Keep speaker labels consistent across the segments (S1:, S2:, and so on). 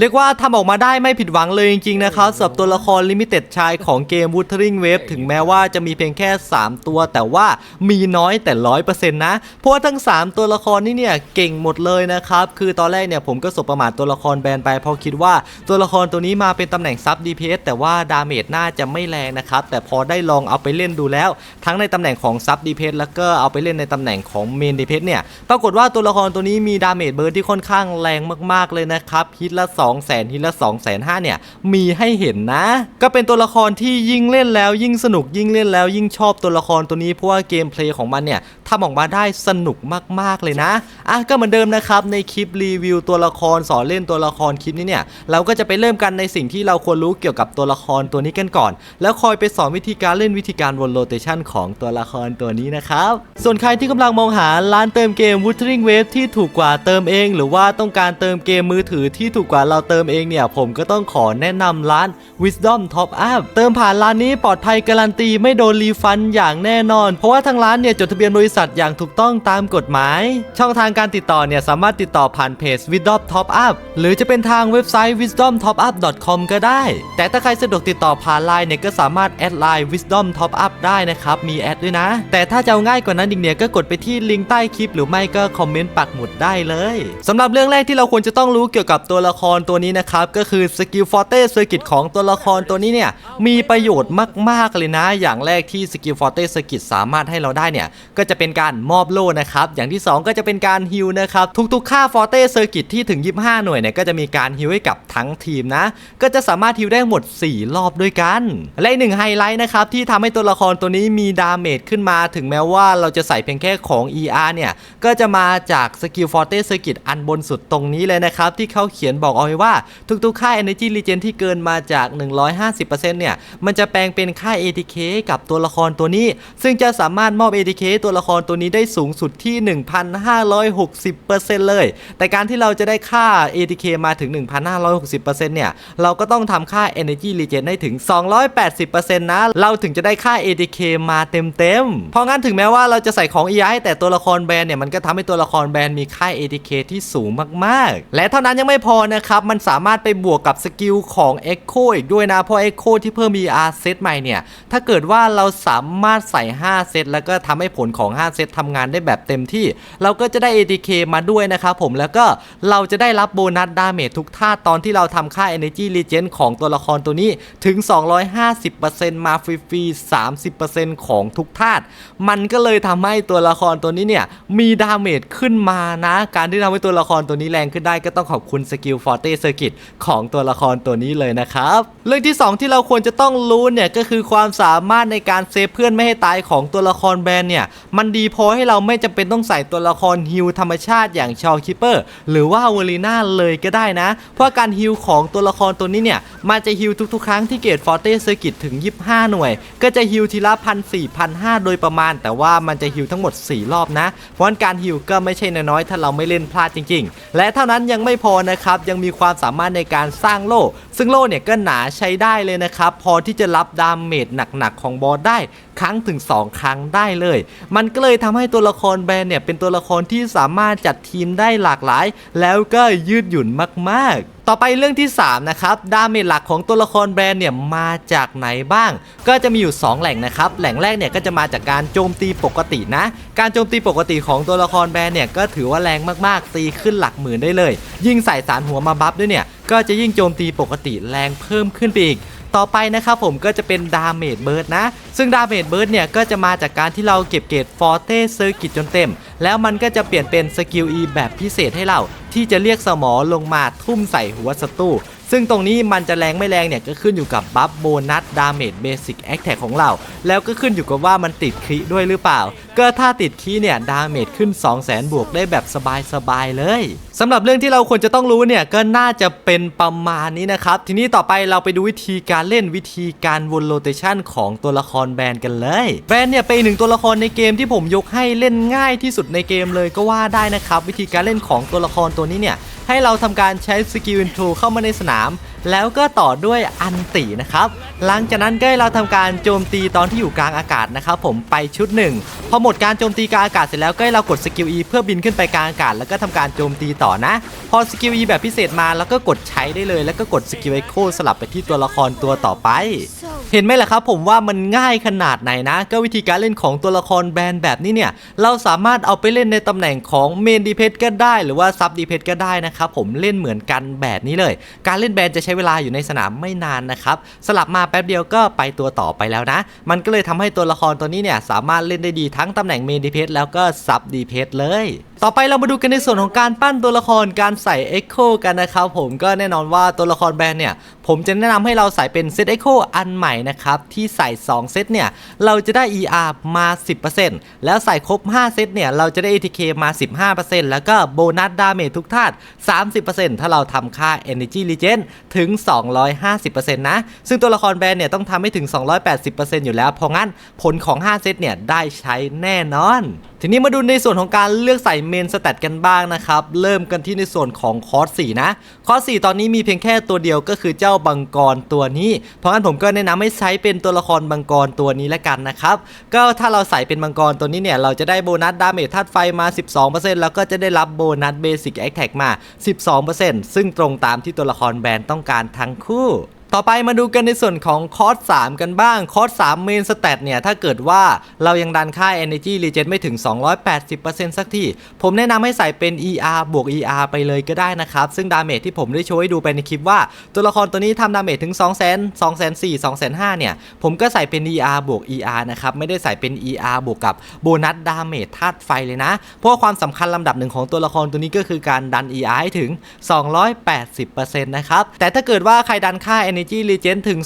S1: เรียกว่าทำออกมาได้ไม่ผิดหวังเลยจริงๆนะครับสำหรับตัวละครลิมิเต็ดชายของเกม Wuthering Wave ถึงแม้ว่าจะมีเพียงแค่ 3 ตัว แต่ว่ามีน้อยแต่ร้อยเปอร์เซ็นต์นะ เพราะว่าทั้ง 3 ตัวละครนี่เนี่ยเก่งหมดเลยนะครับ คือตอนแรกเนี่ยผมก็สบประมาทตัวละครแบนไปเพราะคิดว่าตัวละครตัวนี้มาเป็นตำแหน่งซับ DPS แต่ว่าดาเมจน่าจะไม่แรงนะครับ แต่พอได้ลองเอาไปเล่นดูแล้ว ทั้งในตำแหน่งของซับ DPS แล้วก็เอาไปเล่นในตำแหน่งของเมน DPS เนี่ยปรากฏว่าตัวละครตัวนี้มีดาเมจเบิร์ดที่ค่อนข้างแรงมากๆเลยนะครับฮิตละ2 0 0 0 0 0ฮิตละ2 5 0 0 0เนี่ยมีให้เห็นนะ ก็เป็นตัวละครที่ยิ่งเล่นแล้วยิ่งสนุกยิ่งเล่นแล้วยิ่งชอบตัวละครตัวนี้เพราะว่าเกมเพลย์ของมันเนี่ยทำออกมาได้สนุกมากๆเลยนะอะก็เหมือนเดิมนะครับในคลิปรีวิวตัวละครสอนเล่นตัวละครคลิปนี้เนี่ยเราก็จะไปเริ่มกันในสิ่งที่เราควรรู้เกี่ยวกับตัวละครตัวนี้กันก่อน แล้วคอยไปสอนวิธีการเล่นวิธีการวนโรเตชันของตัวละครตัวนี้นะครับส่วนใครที่กำลังมองหาร้านเติมเกม Wuthering Wave ที่ถูกกว่าเติมเอง หรือว่าต้องการเติมเกมมือถือที่ถูกกว่าเราเติมเองเนี่ย ผมก็ต้องขอแนะนำร้าน Wisdom Top Up เติมผ่านร้านนี้ปลอดภัยการันตีไม่โดนรีฟันอย่างแน่นอน เพราะว่าทางร้านเนี่ยจดทะเบียนบริษัทอย่างถูกต้องตามกฎหมาย ช่องทางการติดต่อเนี่ยสามารถติดต่อผ่านเพจ Wisdom Top Up หรือจะเป็นทางเว็บไซต์ wisdomtopup.com ก็ได้ แต่ถ้าใครสะดวกติดต่อผ่านไลน์เนี่ยก็สามารถแอดไลน์ Wisdom Top Up ได้นะครับ มีแอดด้วยนะ แต่ถ้าจะเอาง่ายกว่านั้นอีกเนี่ยก็กดไปที่ลิงก์ใต้คลิป หรือไม่ก็คอมเมนต์ปักหมุดได้เลยสำหรับเรื่องแรกที่เราควรจะต้องรู้เกี่ยวกับตัวละครตัวนี้นะครับก็คือสกิลฟอร์เต้เซอร์กิตของตัวละครตัวนี้เนี่ยมีประโยชน์มากๆเลยนะ อย่างแรกที่สกิลฟอร์เต้เซอร์กิตสามารถให้เราได้เนี่ยก็จะเป็นการมอบโล่นะครับอย่างที่ 2 ก็จะเป็นการฮิลนะครับทุกๆค่าฟอร์เต้เซอร์กิตที่ถึง 25 หน่วยเนี่ยก็จะมีการฮิลให้กับทั้งทีมนะก็จะสามารถฮิลได้หมด 4 รอบด้วยกัน และอีกหนึ่งไฮไลท์นะครับที่ทำให้ตัวละครตัวนี้มีดาเมจขึ้นมาถึงแม้ว่าเราจะใส่เพียงแค่ของ ER เนี่ยก็จะมาจากสกิลฟอร์เต้เซอร์กิตอันบนสุดตรงนี้เลยนะครับที่เขาเขียนบอกเอาไว้ว่า ทุกๆ ค่า Energy Regen ที่เกินมาจาก 150%เนี่ยมันจะแปลงเป็นค่า ATK กับตัวละครตัวนี้ ซึ่งจะสามารถมอบ ATK ตัวละครตัวนี้ได้สูงสุดที่ 1,560%เลย แต่การที่เราจะได้ค่า ATK มาถึง 1,560%เนี่ยเราก็ต้องทำค่า Energy Regen ให้ถึง 280%นะเราถึงจะได้ค่า ATK มาเต็มๆเพราะงั้นถึงแม้ว่าเราจะใส่ของ EI แต่ตัวละครแบรนด์เนี่ยมันก็ทำให้ตัวละครแบรนด์มีค่า ATK ที่สูงมากๆ และเท่านั้นยังไม่พอนะครับมันสามารถไปบวกกับสกิลของ Echo อีกด้วยนะ เพราะ Echo ที่เพิ่ม ER เซตใหม่เนี่ย ถ้าเกิดว่าเราสามารถใส่ 5 เซตแล้วก็ทำให้ผลของ 5 เซตทำงานได้แบบเต็มที่ เราก็จะได้ ATK มาด้วยนะครับผมแล้วก็เราจะได้รับโบนัสดาเมจทุกท่าตอนที่เราทำค่า Energy Regen ของตัวละครตัวนี้ถึง 250%มาฟรีๆ30%ของทุกธาตุมันก็เลยทำให้ตัวละครตัวนี้เนี่ยมีดาเมจขึ้นมานะ การที่ทำให้ตัวละครตัวนี้แรงขึ้นได้ก็ต้องขอบคุณสกิลฟอร์เต้เซอร์กิตของตัวละครตัวนี้เลยนะครับ เรื่องที่ 2 ที่เราควรจะต้องรู้เนี่ยก็คือความสามารถในการเซฟเพื่อนไม่ให้ตายของตัวละครแบรนเนี่ยมันดีพอให้เราไม่จำเป็นต้องใส่ตัวละครฮิลธรรมชาติอย่างชอคิปเปอร์หรือว่าเวลีน่าเลยก็ได้นะ เพราะการฮิลของตัวละครตัวนี้เนี่ยมันจะฮิลทุกๆ ครั้งที่เกตฟอร์เต้เซอร์กิตถึง 25 หน่วย ก็จะฮิลทีละพันสี่พันห้าโดยประมาณ แต่ว่ามันจะฮิลทั้งหมด 4 รอบนะ เพราะการฮิลก็ไม่ใช่น้อยๆถ้าเราไม่เล่นพลาดจริง ๆ และเท่านั้นยังไม่พอนะครับยังมีความสามารถในการสร้างโล่ ซึ่งโล่เนี่ยก็หนาใช้ได้เลยนะครับ พอที่จะรับดาเมจหนักๆของบอสได้ครั้งถึง 2 ครั้งได้เลย มันก็เลยทำให้ตัวละครแบนเนี่ยเป็นตัวละครที่สามารถจัดทีมได้หลากหลาย แล้วก็ยืดหยุ่นมากๆ ต่อไปเรื่องที่ 3 นะครับดาเมจหลักของตัวละครแบรนด์เนี่ยมาจากไหนบ้าง ก็จะมีอยู่ 2 แหล่งนะครับ แหล่งแรกเนี่ยก็จะมาจากการโจมตีปกตินะ การโจมตีปกติของตัวละครแบรนด์เนี่ยก็ถือว่าแรงมากๆ ตีขึ้นหลักหมื่นได้เลย ยิ่งใส่สารหัวมาบัฟด้วยเนี่ยก็จะยิ่งโจมตีปกติแรงเพิ่มขึ้นไปอีกต่อไปนะครับผมก็จะเป็นดาเมจเบิร์ดนะ ซึ่งดาเมจเบิร์ดเนี่ยก็จะมาจากการที่เราเก็บเกรดฟอร์เต้เซอร์กิตจนเต็ม แล้วมันก็จะเปลี่ยนเป็นสกิล E แบบพิเศษให้เรา ที่จะเรียกสมอลงมาทุ่มใส่หัวศัตรูซึ่งตรงนี้มันจะแรงไม่แรงเนี่ยก็ขึ้นอยู่กับบัฟโบนัสดาเมจเบสิกแอคแท็กของเรา แล้วก็ขึ้นอยู่กับว่ามันติดคริด้วยหรือเปล่าก็ถ้าติดคริเนี่ยดาเมจขึ้น 2 0 0 0 0 0บวกได้แบบสบายๆเลยสำหรับเรื่องที่เราควรจะต้องรู้เนี่ยก็น่าจะเป็นประมาณนี้นะครับ ทีนี้ต่อไปเราไปดูวิธีการเล่นวิธีการวนโรเตชันของตัวละครแบนกันเลยแบนเนี่ยเป็นหนึ่งตัวละครในเกมที่ผมยกให้เล่นง่ายที่สุดในเกมเลยก็ว่าได้นะครับ วิธีการเล่นของตัวละครตัวนี้เนี่ยให้เราทำการใช้สกิลอินโทรเข้ามาในสนาม แล้วก็ต่อด้วยอันตินะครับ หลังจากนั้นก็ให้เราทำการโจมตีตอนที่อยู่กลางอากาศนะครับผมไปชุดหนึ่งพอหมดการโจมตีกลางอากาศเสร็จแล้วก็ให้เรากดสกิล E เพื่อบินขึ้นไปกลางอากาศแล้วก็ทำการโจมตีต่อนะ พอสกิล E แบบพิเศษมาแล้วก็กดใช้ได้เลย แล้วก็กดสกิลไอโคสลับไปที่ตัวละครตัวต่อไป เห็นไหมล่ะครับผมว่ามันง่ายขนาดไหนนะ ก็วิธีการเล่นของตัวละครแบนแบบนี้เนี่ยเราสามารถเอาไปเล่นในตำแหน่งของเมนดีเพก็ได้ หรือว่าซับดีเพก็ได้นะครับผมเล่นเหมือนกันแบบนี้เลย การเล่นแบนจะใช้เวลาอยู่ในสนามไม่นานนะครับสลับมาแป๊บเดียวก็ไปตัวต่อไปแล้วนะ มันก็เลยทำให้ตัวละครตัวนี้เนี่ยสามารถเล่นได้ดีทั้งตำแหน่งเมนดีเพสแล้วก็ซับดีเพสเลยต่อไปเรามาดูกันในส่วนของการปั้นตัวละครการใส่ Echo กันนะครับผมก็แน่นอนว่าตัวละครแบรนด์เนี่ยผมจะแนะนำให้เราใส่เป็นเซต Echo อันใหม่นะครับที่ใส่ 2 เซตเนี่ยเราจะได้ ER มา 10%แล้วใส่ครบ 5 เซตเนี่ยเราจะได้ ATK มา 15%แล้วก็โบนัสดาเมจทุกธาตุ 30%ถ้าเราทำค่า Energy Regen ถึง 250%นะซึ่งตัวละครแบรนด์เนี่ยต้องทำให้ถึง 280%อยู่แล้วเพราะงั้นผลของ 5 เซตเนี่ยได้ใช้แน่นอน ทีนี้มาดูในส่วนของการเลือกใส่เมนสแตทกันบ้างนะครับ เริ่มกันที่ในส่วนของคอร์ส4นะ คอร์ส4ตอนนี้มีเพียงแค่ตัวเดียวก็คือเจ้าบังกรตัวนี้ เพราะงั้นผมก็แนะนำให้ใช้เป็นตัวละครบังกรตัวนี้ละกันนะครับ ก็ถ้าเราใส่เป็นบังกรตัวนี้เนี่ย เราจะได้โบนัสดาเมจธาตุไฟมา 12%แล้วก็จะได้รับโบนัสเบสิกแอคแท็กมา 12%ซึ่งตรงตามที่ตัวละครแบรนด์ต้องการทั้งคู่ ต่อไปมาดูกันในส่วนของคอร์ส3กันบ้าง คอร์ส3เมนสเตตเนี่ย ถ้าเกิดว่าเรายังดันค่า Energy Regen ไม่ถึง 280%สักทีผมแนะนำให้ใส่เป็น ER บวก ER ไปเลยก็ได้นะครับ ซึ่งดาเมจที่ผมได้โชว์ให้ดูไปในคลิปว่า ตัวละครตัวนี้ทำดาเมจถึง 2 0 0 0 0 0 2 4 0 0 0 2 5 0 0เนี่ย ผมก็ใส่เป็น ER บวก ER นะครับ ไม่ได้ใส่เป็น ER บวกกับโบนัสดาเมจธาตุไฟเลยนะ เพราะว่าความสำคัญลำดับหนึ่งของตัวละครตัวนี้ก็คือการดัน ER ให้ถึง 280%นะครับแต่ถ้าเกิดว่าใครดันค่า Energy Regen ถึง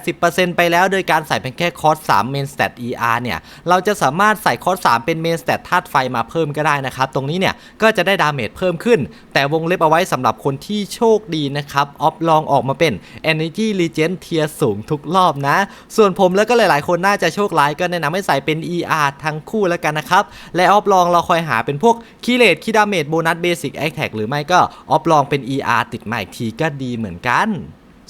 S1: 280%ไปแล้ว โดยการใส่เป็นแค่คอร์ส3 Main Stat ER เนี่ย เราจะสามารถใส่คอร์ส3เป็น Main Stat ธาตุไฟมาเพิ่มก็ได้นะครับ ตรงนี้เนี่ย ก็จะได้ดาเมจเพิ่มขึ้น แต่วงเล็บเอาไว้สำหรับคนที่โชคดีนะครับ ออฟลองออกมาเป็น Energy Regen เทียสูงทุกรอบนะ ส่วนผมแล้วก็หลายๆ คนน่าจะโชคร้ายก็แนะนำให้ใส่เป็น ER ทั้งคู่แล้วกันนะครับ และออฟลองเราคอยหาเป็นพวกคีเลตคีดาเมจโบนัสเบสิกแอคแท็กหรือไม่ก็ออฟลองเป็น ER ติดมาอีกทีก็ดีเหมือนกัน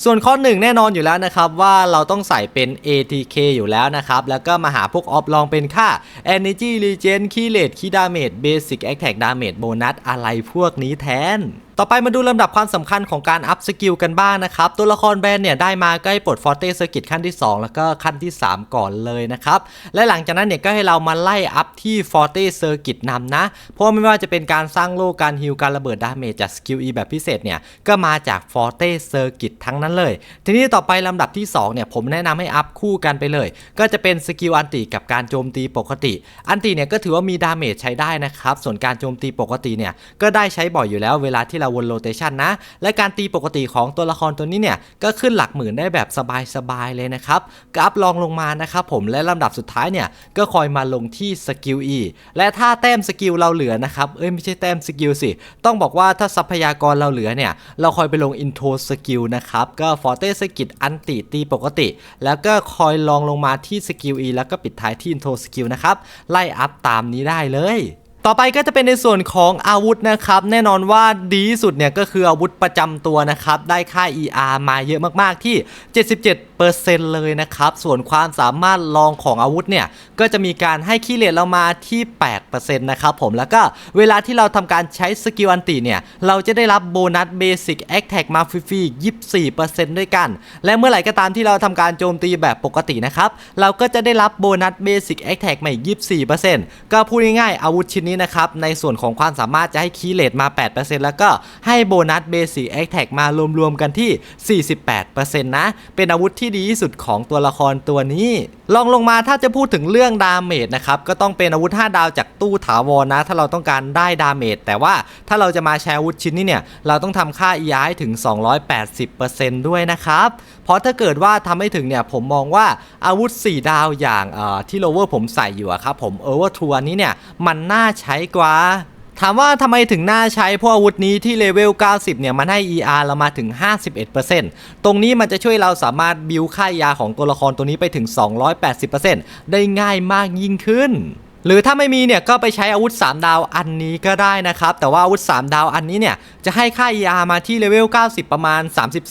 S1: ส่วนข้อหนึ่งแน่นอนอยู่แล้วนะครับว่าเราต้องใส่เป็น ATK อยู่แล้วนะครับ แล้วก็มาหาพวกออฟลองเป็นค่า Energy Regen คีเลตคีดาเมจ Basic Attack Damage Bonus อะไรพวกนี้แทนต่อไปมาดูลำดับความสำคัญของการอัพสกิลกันบ้างนะครับ ตัวละครแบนเนี่ยได้มาก็ให้ปลดฟอร์เตสกิ t ขั้นที่ 2 แล้วก็ขั้นที่ 3 ก่อนเลยนะครับ และหลังจากนั้นเนี่ยก็ให้เรามาไล่อัพที่ฟอร์เตสกิ t นำนะ เพราะไม่ว่าจะเป็นการสร้างโลการฮิลการระเบิดดาเมจจากสกิล E แบบพิเศษเนี่ยก็มาจากฟอร์เตสกิ t ทั้งนั้นเลย ทีนี้ต่อไปลำดับที่2เนี่ยผมแนะนำให้อัพคู่กันไปเลย ก็จะเป็นสกิลอันติกับการโจมตีปกติ อันติเนี่ยก็ถือว่ามีดาเมจใช้ได้นะครับส่วนการโจมตีปกติเนี่ยก็ได้ใช้บ่อยอยู่แล้วเวลาที่เราวนโรเตชันนะ และการตีปกติของตัวละครตัวนี้เนี่ย ก็ขึ้นหลักหมื่นได้แบบสบายๆเลยนะครับกราฟลองลงมานะครับผมและลำดับสุดท้ายเนี่ย ก็คอยมาลงที่สกิล E และถ้าแต้มสกิลเราเหลือนะครับ เอ้ยไม่ใช่แต้มสกิลสิ ต้องบอกว่าถ้าทรัพยากรเราเหลือเนี่ย เราคอยไปลงอินโทรสกิลนะครับ ก็ฟอร์เตสกิลอันติตีปกติ แล้วก็คอยลองลงมาที่สกิล E แล้วก็ปิดท้ายที่อินโทรสกิลนะครับ ไล่อัพตามนี้ได้เลย ต่อไปก็จะเป็นในส่วนของอาวุธนะครับ แน่นอนว่าดีสุดเนี่ยก็คืออาวุธประจำตัวนะครับ ได้ค่า ER มาเยอะมากๆที่ 77 เลยนะครับ ส่วนความสามารถลองของอาวุธเนี่ย ก็จะมีการให้คีเลตเรามาที่8%นะครับผมแล้วก็เวลาที่เราทำการใช้สกิลอันติเนี่ย เราจะได้รับโบนัสเบสิกแอคแท็กมาฟรีๆ24%ด้วยกัน และเมื่อไหร่ก็ตามที่เราทำการโจมตีแบบปกตินะครับ เราก็จะได้รับโบนัสเบสิกแอคแท็กใหม่24%ก็พูดง่ายๆอาวุธชิ้นนี้นะครับ ในส่วนของความสามารถจะให้คีเลตมา 8%แล้วก็ให้โบนัสเบสิกแอคแท็กมารวมๆกันที่ 48%นะ เป็นอาวุธที่ดีที่สุดของตัวละครตัวนี้ ลองลงมาถ้าจะพูดถึงเรื่องดาเมจนะครับ ก็ต้องเป็นอาวุธ 5 ดาวจากตู้ถาวรนะ ถ้าเราต้องการได้ดาเมจแต่ว่าถ้าเราจะมาใช้อาวุธชิ้นนี้เนี่ย เราต้องทำค่า ER ให้ถึง 280%ด้วยนะครับ เพราะถ้าเกิดว่าทำไม่ถึงเนี่ย ผมมองว่าอาวุธ 4 ดาวอย่างที่โลเวอร์ผมใส่อยู่ครับผมเออว่าทัวร์นี้เนี่ยมันน่าใช้กว่า ถามว่าทำไมถึงน่าใช้พราะอาวุธนี้ที่เลเวล 90 เนี่ยมันให้ ER เรามาถึง 51%ตรงนี้มันจะช่วยเราสามารถบิวค่ายาของตัวละครตัวนี้ไปถึง 280%ได้ง่ายมากยิ่งขึ้นหรือถ้าไม่มีเนี่ยก็ไปใช้อาวุธ 3 ดาวอันนี้ก็ได้นะครับ แต่ว่าอาวุธ 3 ดาวอันนี้เนี่ยจะให้ค่า ER มาที่เลเวล 90 ประมาณ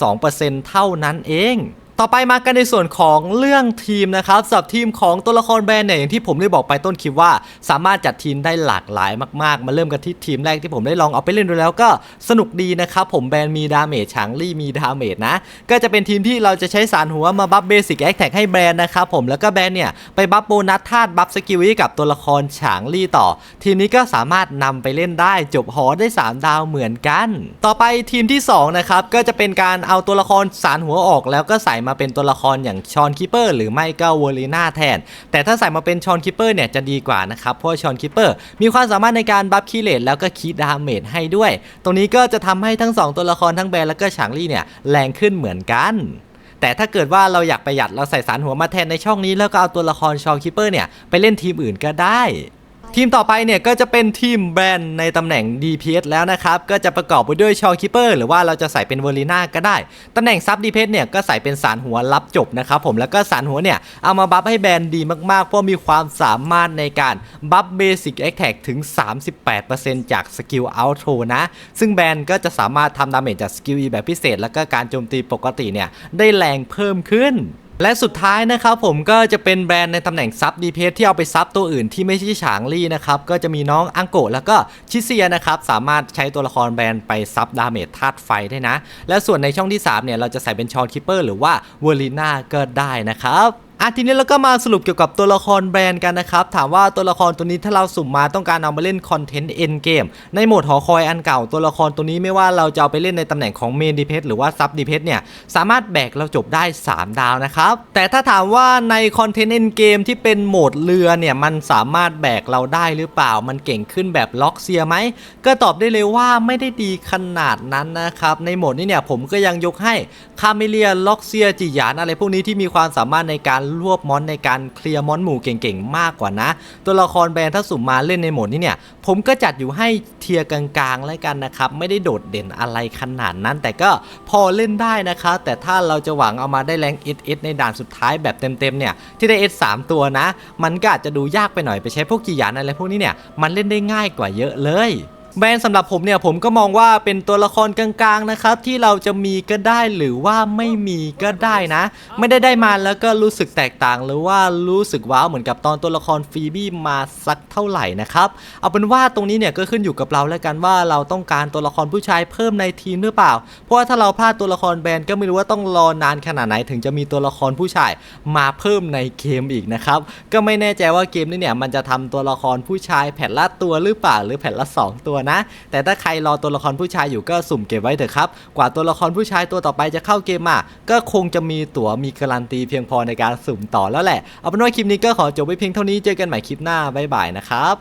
S1: 32%เท่านั้นเอง ต่อไปมากันในส่วนของเรื่องทีมนะครับสำหรับทีมของตัวละครแบรนด์เนี่ยอย่างที่ผมได้บอกไปต้นคลิปว่า สามารถจัดทีมได้หลากหลายมากๆ มาเริ่มกันที่ทีมแรกที่ผมได้ลองเอาไปเล่นดูแล้วก็สนุกดีนะครับผมแบรนด์มีดาเมจฉางลี่มีดาเมจนะ ก็จะเป็นทีมที่เราจะใช้สารหัวมาบัฟเบสิกแอคแท็กให้แบรนด์นะครับผมแล้วก็แบรนด์เนี่ยไปบัฟโบนัสธาตุบัฟสกิลให้กับตัวละครฉางลี่ต่อ ทีมนี้ก็สามารถนำไปเล่นได้จบหอได้ 3 ดาวเหมือนกัน ต่อไปทีมที่2นะครับก็จะเป็นการเอาตัวละครสารหัวออกแล้วก็ใส่มาเป็นตัวละครอย่างชอนคิปเปอร์หรือไม่ก็วอลีน่าแทน แต่ถ้าใส่มาเป็นชอนคิปเปอร์เนี่ยจะดีกว่านะครับ เพราะชอนคิปเปอร์มีความสามารถในการบัฟคีเลตแล้วก็คีดาเมจให้ด้วย ตรงนี้ก็จะทำให้ทั้งสองตัวละครทั้งแบร์แล้วก็ฉางลี่เนี่ยแรงขึ้นเหมือนกันแต่ถ้าเกิดว่าเราอยากประหยัดเราใส่สารหัวมาแทนในช่องนี้แล้วก็เอาตัวละครชอคิปเปอร์เนี่ยไปเล่นทีมอื่นก็ได้ ทีมต่อไปเนี่ยก็จะเป็นทีมแบรนด์ในตำแหน่ง DPS แล้วนะครับ ก็จะประกอบไปด้วยชอคิปเปอร์หรือว่าเราจะใส่เป็นเวอร์ลีน่าก็ได้ ตำแหน่งซับ DPS เนี่ยก็ใส่เป็นสารหัวรับจบนะครับผมแล้วก็สารหัวเนี่ย เอามาบัฟให้แบรนด์ดีมากๆ เพราะมีความสามารถในการบัฟเบสิกแอคแท็กถึง 38%จากสกิลอัลโทนะ ซึ่งแบรนด์ก็จะสามารถทำดาเมจจากสกิล E แบบพิเศษ แล้วก็การโจมตีปกติเนี่ยได้แรงเพิ่มขึ้น และสุดท้ายนะครับผมก็จะเป็นแบรนด์ในตำแหน่งซับดีเพสที่เอาไปซับตัวอื่นที่ไม่ใช่ฉางลี่นะครับก็จะมีน้องอังโกะแล้วก็ชิเซียนะครับสามารถใช้ตัวละครแบรนด์ไปซับดาเมจธาตุไฟได้นะ และส่วนในช่องที่3เนี่ยเราจะใส่เป็นชอนคิปเปอร์หรือว่าเวอร์ลีน่าก็ได้นะครับ อะทีนี้เราก็มาสรุปเกี่ยวกับตัวละครแบรนด์กันนะครับ ถามว่าตัวละครตัวนี้ถ้าเราสุ่มมาต้องการเอามาเล่นคอนเทนต์เอ็นเกมในโหมดหอคอยอันเก่าตัวละครตัวนี้ไม่ว่าเราจะเอาไปเล่นในตำแหน่งของเมนดีเพหรือว่าซับดีเพเนี่ย สามารถแบกเราจบได้ 3 ดาวนะครับ แต่ถ้าถามว่าในคอนเทนต์เอ็นเกมที่เป็นโหมดเรือเนี่ย มันสามารถแบกเราได้หรือเปล่ามันเก่งขึ้นแบบล็อกเซียไหมก็ตอบได้เลยว่าไม่ได้ดีขนาดนั้นนะครับในโหมดนี้เนี่ยผมก็ยังยกให้คาเมเลียล็อกเซียจิยานอะไรพวกนี้ที่มีความสามารถในการรวบมอนในการเคลียร์มอนหมู่เก่งๆ มากกว่านะ ตัวละครแบรนด์ถ้าสุ่มมาเล่นในโหมดนี้เนี่ย ผมก็จัดอยู่ให้เทียร์กลางๆแล้วกันนะครับ ไม่ได้โดดเด่นอะไรขนาดนั้น แต่ก็พอเล่นได้นะครับแต่ถ้าเราจะหวังเอามาได้แรง SS ในด่านสุดท้ายแบบเต็มๆเนี่ยที่ได้ S 3ตัวนะ มันก็อาจจะดูยากไปหน่อยไปใช้พวกจีหยานอะไรพวกนี้เนี่ยมันเล่นได้ง่ายกว่าเยอะเลย แบรนสำหรับผมเนี่ยผมก็มองว่าเป็นตัวละครกลางๆนะครับที่เราจะมีก็ได้หรือว่าไม่มีก็ได้นะ ไม่ได้ได้มาแล้วก็รู้สึกแตกต่าง หรือว่ารู้สึกว้าวเหมือนกับตอนตัวละครฟีบี้มาสักเท่าไหร่นะครับเอาเป็นว่าตรงนี้เนี่ยก็ขึ้นอยู่กับเราแล้วกันว่าเราต้องการตัวละครผู้ชายเพิ่มในทีมหรือเปล่า เพราะว่าถ้าเราพลาดตัวละครแบนก็ไม่รู้ว่าต้องรอนานขนาดไหนถึงจะมีตัวละครผู้ชายมาเพิ่มในเกมอีกนะครับก็ไม่แน่ใจว่าเกมนี้เนี่ยมันจะทำตัวละครผู้ชายแผ่นละตัวหรือเปล่าหรือแผ่นละสองตัวนะ แต่ถ้าใครรอตัวละครผู้ชายอยู่ก็สุ่มเก็บไว้เถอะครับ กว่าตัวละครผู้ชายตัวต่อไปจะเข้าเกมอะก็คงจะมีตั๋วมีการันตีเพียงพอในการสุ่มต่อแล้วแหละ เอาเป็นว่าคลิปนี้ก็ขอจบไว้เพียงเท่านี้ เจอกันใหม่คลิปหน้าบ๊ายบายนะครับ